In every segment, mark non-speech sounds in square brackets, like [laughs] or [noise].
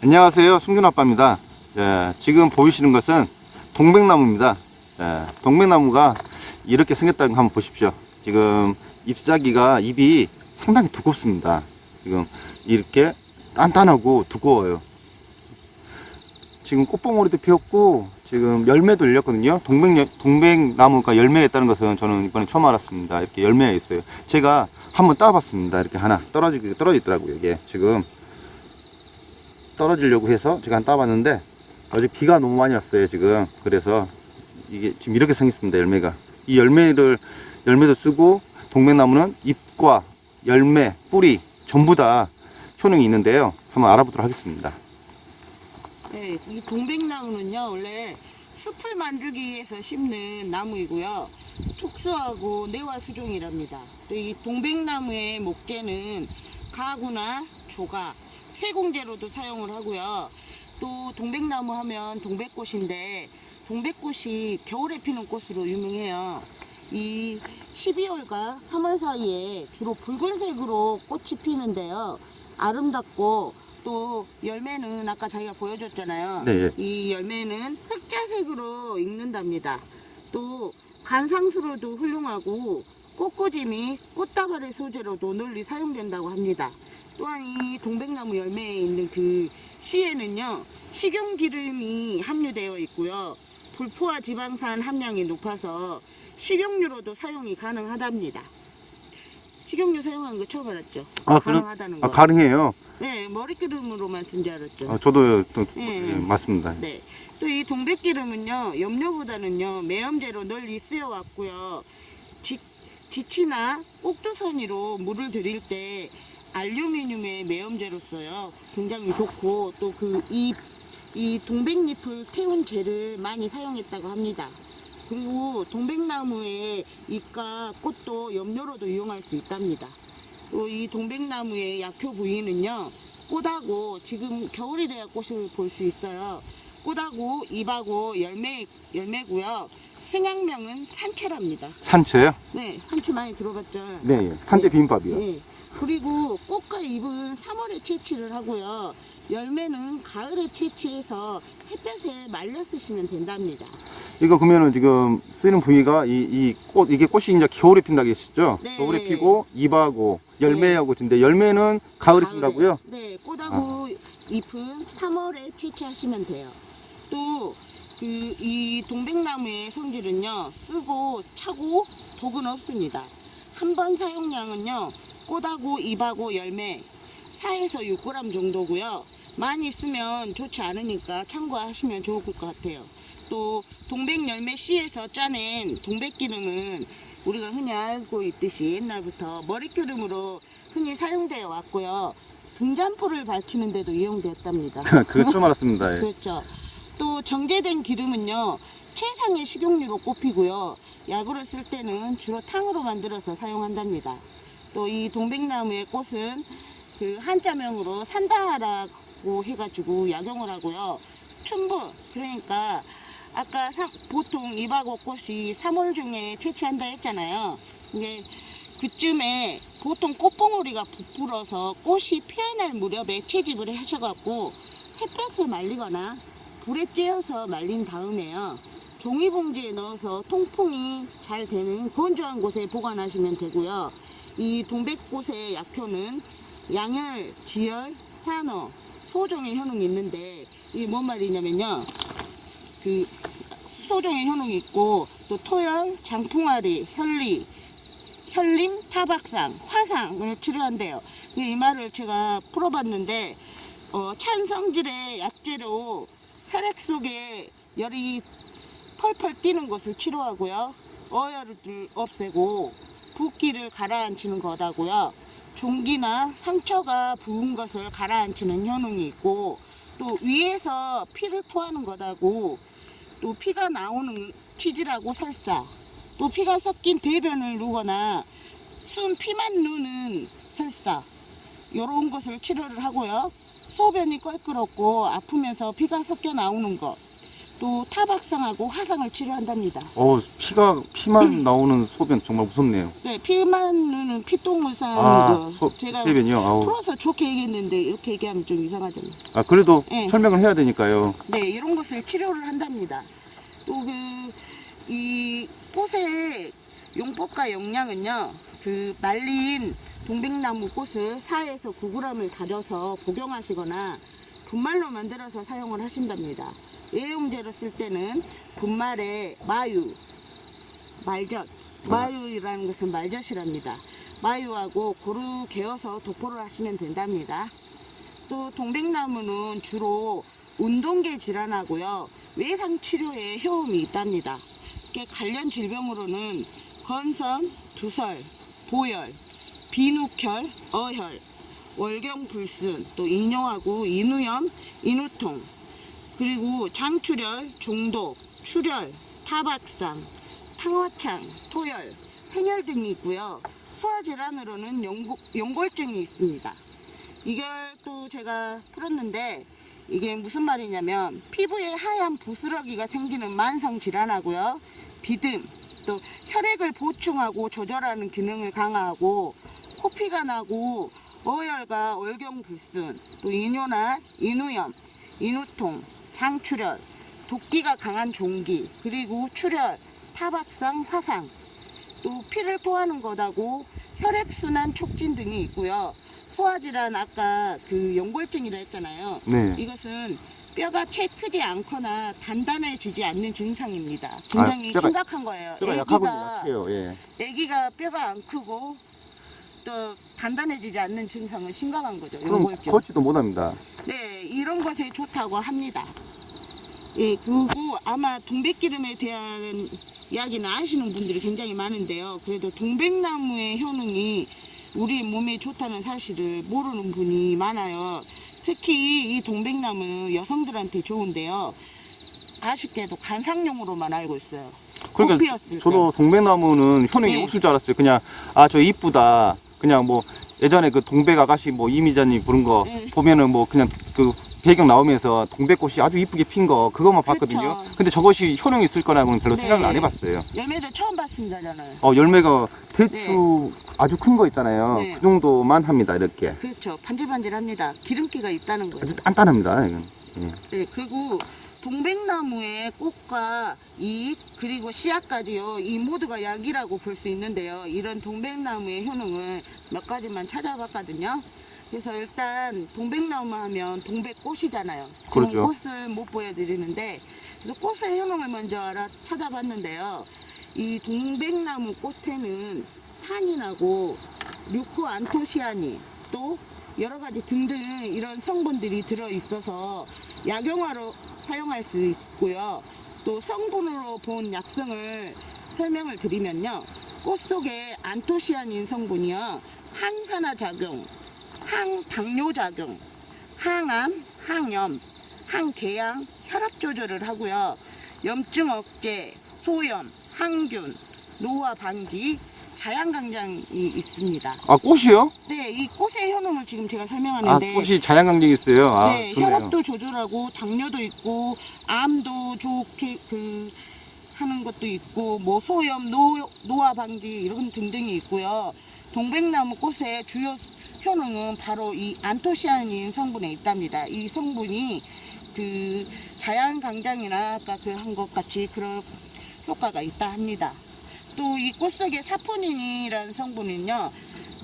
안녕하세요. 승준 아빠입니다. 예, 지금 보이시는 것은 동백나무입니다. 예, 동백나무가 이렇게 생겼다는 거 한번 보십시오. 지금 잎사귀가 잎이 상당히 두껍습니다. 지금 이렇게 단단하고 두꺼워요. 지금 꽃봉오리도 피었고 지금 열매도 열렸거든요. 동백 동백나무가 열매했다는 것은 저는 이번에 처음 알았습니다. 이렇게 열매가 있어요. 제가 한번 따봤습니다. 이렇게 하나 떨어지게 떨어지더라고요. 이게 지금 떨어지려고 해서 제가 한 따봤는데 어제 비가 너무 많이 왔어요 지금 그래서 이게 지금 이렇게 생겼습니다 열매가 이 열매를 열매도 쓰고 동백나무는 잎과 열매 뿌리 전부 다 효능이 있는데요 한번 알아보도록 하겠습니다 네, 이 동백나무는요, 원래 숲을 만들기 위해서 심는 나무이고요. 촉수하고 내화 수종이랍니다. 또이 동백나무의 목재는 가구나 조각, 세공재로도 사용을 하고요. 또 동백나무 하면 동백꽃인데 동백꽃이 겨울에 피는 꽃으로 유명해요. 이 12월과 3월 사이에 주로 붉은색으로 꽃이 피는데요. 아름답고 또 열매는 아까 자기가 보여줬잖아요. 네, 예. 이 열매는 흑자색으로 익는답니다. 또 관상수로도 훌륭하고 꽃꽂임이 꽃다발의 소재로도 널리 사용된다고 합니다. 또한 이 동백나무 열매에 있는 그 씨에는요 식용 기름이 함유되어 있고요 불포화 지방산 함량이 높아서 식용유로도 사용이 가능하답니다. 식용유 사용하는 거 처음 알았죠? 아, 가능하다는 거. 아 가능해요 네, 머리기름으로만 쓴 줄 알았죠. 아, 저도 또 예. 예, 맞습니다 네. 또 이 동백기름은요, 염료보다는요, 매염제로 널리 쓰여왔고요. 지, 지치나 꼭두선이로 물을 들일 때 알루미늄의 매염제로 써요. 굉장히 좋고, 또 그 이, 이 동백잎을 태운 재를 많이 사용했다고 합니다. 그리고 동백나무의 잎과 꽃도 염료로도 이용할 수 있답니다. 또 이 동백나무의 약효 부위는요, 꽃하고 지금 겨울이 돼야 꽃을 볼 수 있어요. 꽃하고 잎하고 열매 열매고요. 생양명은 산채랍니다. 산채요? 네, 산채 많이 들어봤죠. 네 예. 산채 비빔밥이요 네. 그리고 꽃과 잎은 3월에 채취를 하고요. 열매는 가을에 채취해서 햇볕에 말려 쓰시면 된답니다. 이거 그러면은 지금 쓰는 부위가 이, 이 꽃, 이게 꽃이 이제 겨울에 핀다 계시죠? 네. 겨울에 피고 잎하고 열매하고 근데 열매는 가을에 쓴다고요? 네, 꽃하고 잎은 3월에 채취하시면 돼요. 또, 그, 이 동백나무의 성질은요, 쓰고 차고 독은 없습니다. 한 번 사용량은요, 꽃하고 잎하고 열매 4에서 6g 정도고요. 많이 쓰면 좋지 않으니까 참고하시면 좋을 것 같아요. 또 동백 열매 씨에서 짜낸 동백 기름은 우리가 흔히 알고 있듯이 옛날부터 머리 기름으로 흔히 사용되어 왔고요. 등잔포를 밝히는 데도 이용되었답니다. [laughs] 그거 처음 알았습니다 예. 그렇죠. 또 정제된 기름은요 최상의 식용유로 꼽히고요 약으로 쓸 때는 주로 탕으로 만들어서 사용한답니다. 또 이 동백나무의 꽃은 그 한자명으로 산다라고 해가지고 약용을 하고요 춘부 그러니까 아까 사- 보통 이박오 꽃이 3월 중에 채취한다 했잖아요. 이게 그쯤에 보통 꽃봉오리가 부풀어서 꽃이 피어날 무렵에 채집을 하셔갖고 햇볕에 말리거나 불에 쬐어서 말린 다음에요. 종이봉지에 넣어서 통풍이 잘 되는 건조한 곳에 보관하시면 되고요. 이 동백꽃의 약효는 양열, 지열, 산호, 소종의 효능이 있는데 이게 뭔 말이냐면요. 그 소종의 효능이 있고 또 토열, 장풍아리, 혈리, 혈림, 타박상, 화상을 치료한대요. 이 말을 제가 풀어봤는데 어, 찬 성질의 약재로 혈액 속에 열이 펄펄 뛰는 것을 치료하고요. 어혈을 없애고 붓기를 가라앉히는 거다고요. 종기나 상처가 부은 것을 가라앉히는 효능이 있고 또 위에서 피를 토하는 거다고. 또 피가 나오는 치질하고 설사. 또 피가 섞인 대변을 누거나 순 피만 누는 설사. 이런 것을 치료를 하고요. 소변이 껄끄럽고 아프면서 피가 섞여 나오는 것 또 타박상하고 화상을 치료한답니다. 어, 피가, 피만 나오는 소변 정말 무섭네요. 네, 피만 누는 피똥물상 아, 거 소, 제가 소변이요? 아우. 풀어서 좋게 얘기했는데 이렇게 얘기하면 좀 이상하잖아요. 아, 그래도 네. 설명을 해야 되니까요. 네, 이런 것을 치료를 한답니다. 또 그, 이 꽃의 용법과 영양은요, 그 말린 동백나무 꽃을 4에서 9g을 다려서 복용하시거나 분말로 만들어서 사용을 하신답니다. 외용제로 쓸 때는 분말에 마유, 말젓, 마유라는 것은 말젓이랍니다. 마유하고 고루 개어서 도포를 하시면 된답니다. 또 동백나무는 주로 운동계 질환하고요 외상 치료에 효험이 있답니다. 관련 질병으로는 건선, 두설, 보열, 비누혈, 어혈, 월경불순, 또 이뇨하고 인후염, 인후통, 그리고 장출혈, 종독, 출혈, 타박상, 탕화창, 토열, 행혈 등이 있고요. 소화 질환으로는 연골, 연골 증이 있습니다. 이걸 또 제가 풀었는데 이게 무슨 말이냐면 피부에 하얀 부스러기가 생기는 만성 질환하고요. 비듬, 또 혈액을 보충하고 조절하는 기능을 강화하고 코피가 나고 어혈과 월경불순, 또 인뇨나 인후염, 인후통, 장출혈, 도끼가 강한 종기, 그리고 출혈, 타박상, 화상, 또 피를 토하는 것하고 혈액순환 촉진 등이 있고요. 소화질환 아까 그 연골증이라 했잖아요. 네. 이것은 뼈가 채 크지 않거나 단단해지지 않는 증상입니다. 굉장히 뼈가- 심각한 거예요. 뼈가 약하고 약해요, 예. 애기가 뼈가 안 크고 또 단단해지지 않는 증상은 심각한 거죠. 그럼. 걷지도 못합니다. 네, 이런 것에 좋다고 합니다. 예, 그리고 아마 동백기름에 대한 이야기는 아시는 분들이 굉장히 많은데요. 그래도 동백나무의 효능이 우리 몸에 좋다는 사실을 모르는 분이 많아요. 특히 이 동백나무는 여성들한테 좋은데요. 아쉽게도 관상용으로만 알고 있어요. 꽃 그러니까 저도 동백나무는 효능이 네. 없을 줄 알았어요. 그냥 아 저 이쁘다. 그냥 뭐 예전에 그 동백 아가씨 뭐 이미자님 부른 거 네. 보면은 뭐 그냥 그 배경 나오면서 동백꽃이 아주 이쁘게 핀 거 그것만 봤거든요. 그쵸. 근데 저것이 효능이 있을 거라고는 별로 네. 생각을 안 해봤어요. 때 열매도 처음 봤습니다, 저는. 어 열매가 대추 아주 큰 거 있잖아요. 네. 그 정도만 합니다. 이렇게 그렇죠. 반질반질합니다. 기름기가 있다는 거예요. 아주 단단합니다. 이건. 예. 네, 그리고 동백나무의 꽃과 잎 그리고 씨앗까지요. 이 모두가 약이라고 볼 수 있는데요. 이런 동백나무의 효능을 몇 가지만 찾아봤거든요. 그래서 일단 동백나무 하면 동백꽃이잖아요. 그렇죠. 꽃을 못 보여드리는데 그래서 꽃의 효능을 먼저 알아 찾아봤는데요. 이 동백나무 꽃에는 탄닌하고 류코안토시아닌 또 여러 가지 등등 이런 성분들이 들어 있어서 약용화로 사용할 수 있고요. 또 성분으로 본 약성을 설명을 드리면요. 꽃 속에 안토시아닌 성분이요. 항산화 작용, 항당뇨 작용, 항암, 항염, 항궤양, 혈압 조절을 하고요. 염증 억제, 소염, 항균, 노화 방지, 자양강장이 있습니다. 아 꽃이요? 네, 이 꽃의 효능을 지금 제가 아 설명하는데 꽃이 자양강장 있어요. 아 네, 좋네요. 혈압도 조절하고 당뇨도 있고 암도 좋게 그 하는 것도 있고 뭐 소염, 노, 노화 방지 이런 등등이 있고요. 동백나무 꽃의 주요 효능은 바로 이 안토시아닌 성분에 있답니다. 이 성분이 그 자양강장이나 아까 그 한 것 같이 그런 효과가 있다 합니다. 또 이 꽃 속의 사포닌이라는 성분은요,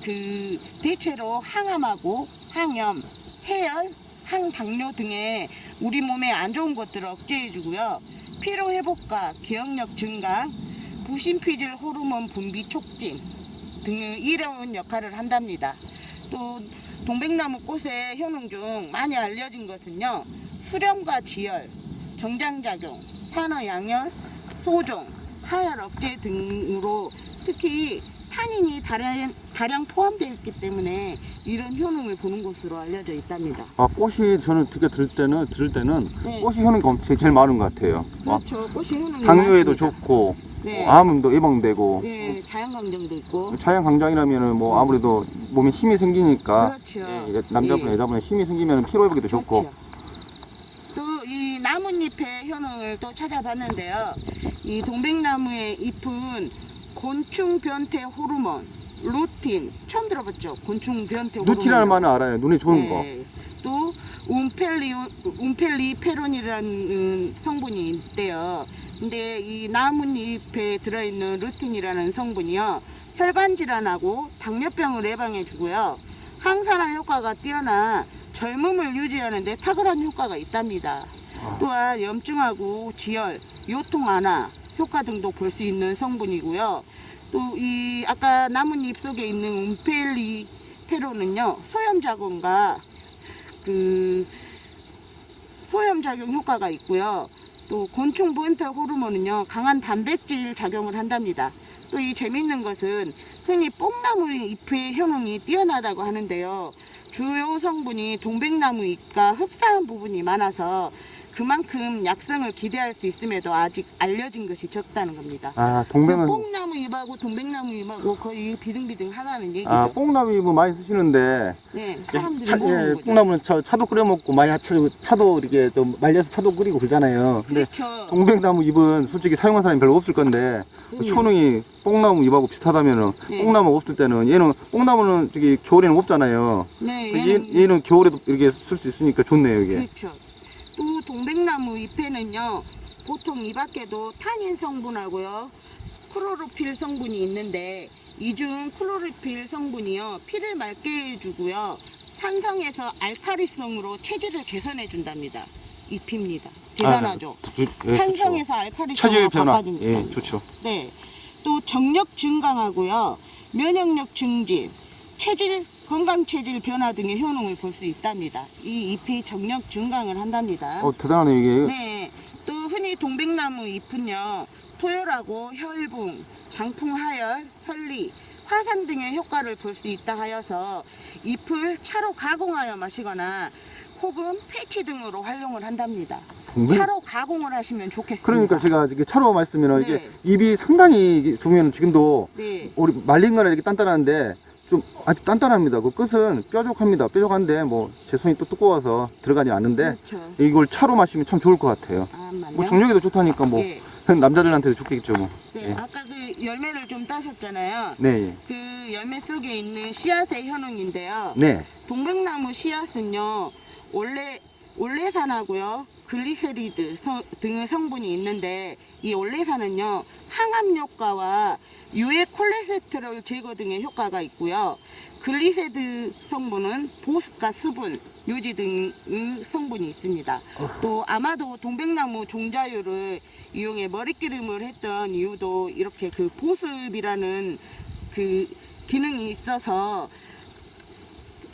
그 대체로 항암하고 항염, 해열, 항당뇨 등의 우리 몸에 안 좋은 것들을 억제해주고요. 피로 회복과 기억력 증가, 부신피질 호르몬 분비 촉진 등의 이로운 역할을 한답니다. 또 동백나무 꽃의 효능 중 많이 알려진 것은요. 수렴과 지혈, 정장작용, 산화양혈, 소종, 하혈 억제 등으로 특히 탄닌이 다량, 다량 포함되어 있기 때문에 이런 효능을 보는 것으로 알려져 있답니다. 아 꽃이 저는 듣게 들을 때는 들을 때는 네. 꽃이 효능이 엄청 제일 많은 것 같아요. 막 그렇죠. 꽃이 효능이 당뇨에도 많습니다. 좋고 네. 암도 예방되고 네, 자연강정도 있고. 자연 강장이라면은 뭐 아무래도 몸에 힘이 생기니까 그렇죠. 예, 남자분 예. 여자분 힘이 생기면 피로 회복에도 좋고 나뭇 잎의 효능을 또 찾아봤는데요. 이 동백나무의 잎은 곤충 변태 호르몬, 루틴 처음 들어봤죠? 곤충 변태 호르몬. 누티라는 말은 알아요. 눈에 좋은 거. 네. 또 움펠리 움펠리페론이라는 성분이 있대요. 근데 이 나뭇잎에 들어있는 루틴이라는 성분이요 혈관 질환하고 당뇨병을 예방해주고요 항산화 효과가 뛰어나 젊음을 유지하는데 탁월한 효과가 있답니다. 또한 염증하고 지혈, 요통 완화 효과 등도 볼 수 있는 성분이고요. 또 이 아까 나뭇잎 속에 있는 움펠리페론은요 소염 작용과 그 소염 작용 효과가 있고요. 또 곤충 본태 호르몬은요 강한 단백질 작용을 한답니다. 또 이 재밌는 것은 흔히 뽕나무 잎의 효능이 뛰어나다고 하는데요. 주요 성분이 동백나무 잎과 흡사한 부분이 많아서 그만큼 약성을 기대할 수 있음에도 아직 알려진 것이 적다는 겁니다. 아, 그 동백은 뽕나무 잎하고 동백나무 잎하고 거의 비등비등 하다는 얘기죠. 아, 뽕나무 잎은 많이 쓰시는데 네, 사람들이 차, 모르는 예, 거죠. 뽕나무는 차, 차도 끓여 먹고 많이 차도, 차도 이렇게 또 말려서 차도 끓이고 그러잖아요. 근데 그렇죠. 동백나무 잎은 솔직히 사용한 사람이 별로 없을 건데 그 음. 효능이 뽕나무 잎하고 비슷하다면은 네. 뽕나무 없을 때는 얘는 뽕나무는 저기 겨울에는 없잖아요. 네, 얘, 얘는 얘는 겨울에도 이렇게 쓸 수 있으니까 좋네요 이게. 그렇죠. 또 동백나무 잎에는요, 보통 이 밖에도 타닌 성분하고요, 클로로필 성분이 있는데 이중 클로로필 성분이요 피를 맑게 해주고요, 산성에서 알카리성으로 체질을 개선해 준답니다. 잎입니다. 대단하죠. 아, 그- 예. 산성에서 알카리성으로. 바꿔줍니다. 예, 좋죠. 네. 또 정력 증강하고요. 면역력 증진, 체질, 건강 체질 변화 등의 효능을 볼 수 있답니다. 이 잎이 정력 증강을 한답니다. 어 대단하네 이게. 네. 또 흔히 동백나무 잎은요. 토열하고 혈붕, 장풍 하열, 혈리, 화산 등의 효과를 볼 수 있다 하여서 잎을 차로 가공하여 마시거나 혹은 패치 등으로 활용을 한답니다. 동백- 차로 가공을 하시면 좋겠습니다. 그러니까 제가 이게 차로 말씀이면 네. 이게 입이 상당히 좋으면 지금도 네. 우리 말린 거는 이렇게 단단한데 좀 아주 단단합니다. 그 끝은 뾰족합니다. 뾰족한데 뭐 제 손이 또 두꺼워서 들어가지 않는데 그렇죠. 이걸 차로 마시면 참 좋을 것 같아요. 아. 뭐 정력에도 좋다니까 뭐 예. [laughs] 남자들한테도 좋겠죠 뭐. 네, 예. 아까 그 열매를 좀 따셨잖아요. 네, 예. 그 열매 속에 있는 씨앗의 효능인데요. 네. 동백나무 씨앗은요, 원래 올레산하고요, 글리세리드 성- 등의 성분이 있는데 이 올레산은요 항암 효과와 유해 콜레스테롤 제거 등의 효과가 있고요. 글리세드 성분은 보습과 수분 유지 등의 성분이 있습니다. 또 아마도 동백나무 종자유를 이용해 머리기름을 했던 이유도 이렇게 그 보습이라는 그 기능이 있어서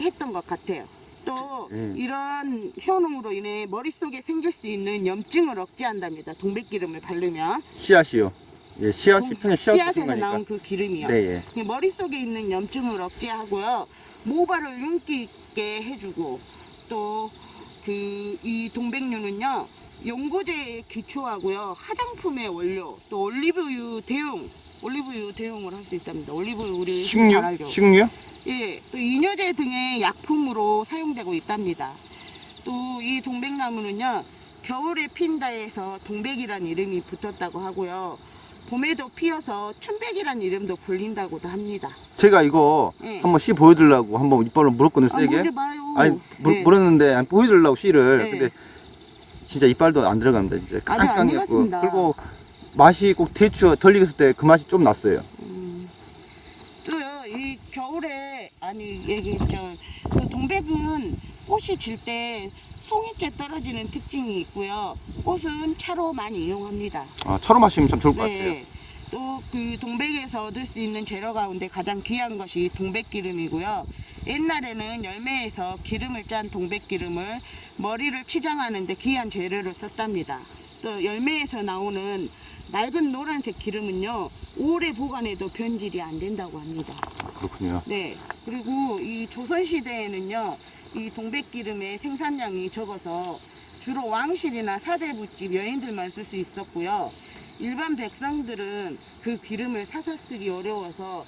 했던 것 같아요. 또 음. 이런 효능으로 인해 머릿속에 생길 수 있는 염증을 억제한답니다. 동백기름을 바르면 씨앗이요. 예, 씨앗이 편에 씨앗이 씨앗에서. 나온 그 기름이요. 네, 예. 그 머릿속에 있는 염증을 억제하고요. 모발을 윤기 있게 해주고 또 그 이 동백류는요. 연고제에 기초하고요. 화장품의 원료 또 올리브유 대용 올리브유 대용을 할 수 있답니다. 올리브유 우리 식류? 식류? 예, 또 이뇨제 등의 약품으로 사용되고 있답니다. 또 이 동백나무는요, 겨울에 핀다 해서 동백이란 이름이 붙었다고 하고요. 봄에도 피어서 춘백이란 이름도 불린다고도 합니다. 제가 이거 예. 한번 씨 보여드리려고 한번 이빨로 물었거든요, 아, 세게. 물어봐요. 아니, 물, 네. 물었는데 안 보여드리려고 씨를. 네. 근데 진짜 이빨도 안 들어갑니다. 아직 안 깡깡해갖고. 익었습니다. 그리고 맛이 꼭 대추 덜 익었을 때 그 맛이 좀 났어요. 또요, 이 겨울에, 아니, 얘기했죠. 그 동백은 꽃이 질 때 송이째 떨어지는 특징이 있고요. 꽃은 차로 많이 이용합니다. 아, 차로 마시면 참 좋을 것 같아요. 네. 또 그 동백에서 얻을 수 있는 재료 가운데 가장 귀한 것이 동백기름이고요. 옛날에는 열매에서 기름을 짠 동백기름을 머리를 치장하는데 귀한 재료로 썼답니다. 또 열매에서 나오는 맑은 노란색 기름은요, 오래 보관해도 변질이 안 된다고 합니다. 그렇군요. 네. 그리고 이 조선 시대에는요, 이 동백기름의 생산량이 적어서 주로 왕실이나 사대부집 여인들만 쓸 수 있었고요. 일반 백성들은 그 기름을 사서 쓰기 어려워서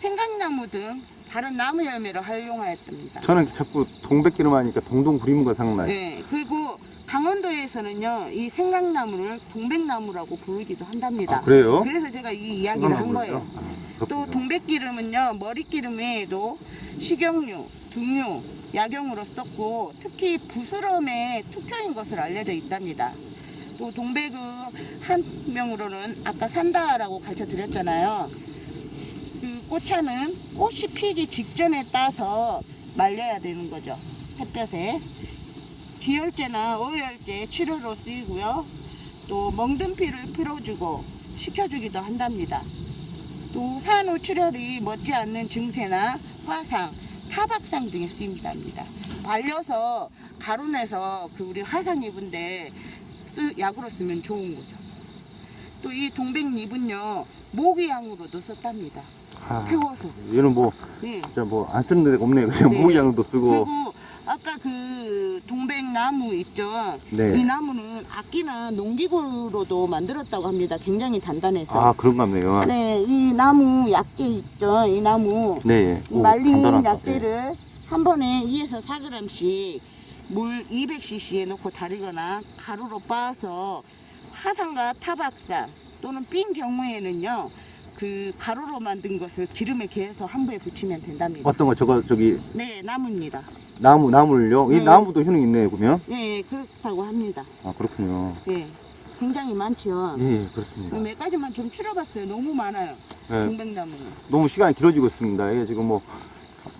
생강나무 등 다른 나무 열매를 활용하였답니다. 저는 자꾸 동백기름 하니까 동동 구리문가 생각나요. 네. 그리고 강원도에서 지역에서는요, 이 생강나무를 동백나무라고 부르기도 한답니다. 아, 그래요? 그래서 제가 이 이야기를 한 거예요. 또 그렇군요. 동백기름은요, 머리기름 외에도 식용유, 등유, 약용으로 썼고, 특히 부스럼의 특효인 것을 알려져 있답니다. 또 동백은 한 명으로는 아까 산다라고 가르쳐 드렸잖아요. 그 꽃차는 꽃이 피기 직전에 따서 말려야 되는 거죠. 햇볕에. 지혈제나 어혈제 치료로 쓰이고요. 또 멍든 피를 풀어주고 식혀주기도 한답니다. 또 산후 출혈이 멎지 않는 증세나 화상, 타박상 등에 쓰입니다. 발려서 가루내서 그 우리 화상 입은데 쓰- 약으로 쓰면 좋은 거죠. 또 이 동백잎은요 모기향으로도 썼답니다. 아, 태워서. 얘는 뭐 네. 진짜 뭐 안 쓰는 데가 없네요. 그냥 네. 무기향도 쓰고. 그리고 아까 그 동백나무 있죠. 네. 이 나무는 악기나 농기구로도 만들었다고 합니다. 굉장히 단단해서. 아 그런가 보네요. 네, 이 나무 약재 있죠. 이 나무 네. 이 오, 말린 간단하다. 약재를 한 번에 2에서 4g씩 물 200cc에 넣고 다리거나 가루로 빻아서 화상과 타박산 또는 삔 경우에는요. 그 가루로 만든 것을 기름에 개어서 한부에 붙이면 된답니다. 어떤 거 저거 저기 네, 나무입니다. 나무 나무를요. 이 네. 나무도 효능 있네요. 보면. 네, 그렇다고 합니다. 아 그렇군요. 네, 굉장히 많죠. 예, 그렇습니다. 몇 가지만 좀 추려봤어요. 너무 많아요. 네. 동백나무는. 너무 시간이 길어지고 있습니다. 이게 지금 뭐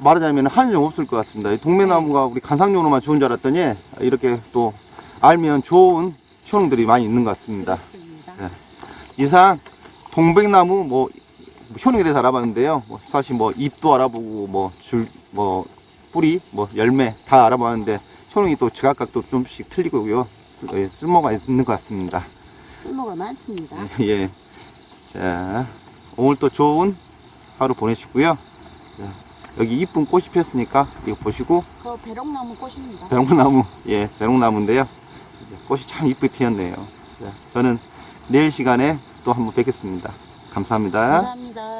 말하자면 한정 없을 것 같습니다. 이 동맥나무가 우리 간상용으로만 좋은 줄 알았더니 이렇게 또 알면 좋은 효능들이 많이 있는 것 같습니다. 그렇습니다. 네. 이상 동백나무 뭐 효능에 대해서 알아봤는데요. 뭐 사실 뭐 잎도 알아보고 뭐 줄뭐 뿌리 뭐 열매 다 알아봤는데 효능이 또 제각각 또 좀씩 틀리고요. 쓰- 예, 쓸모가 있는 것 같습니다. 쓸모가 많습니다. [laughs] 예. 자, 오늘 또 좋은 하루 보내시고요. 자, 여기 이쁜 꽃이 폈으니까 이거 보시고 그 배롱나무 꽃입니다. 배롱나무, 예, 배롱나무인데요. 꽃이 참 이쁘게 피었네요. 자, 저는 내일 시간에 또 한번 뵙겠습니다. 감사합니다. 감사합니다.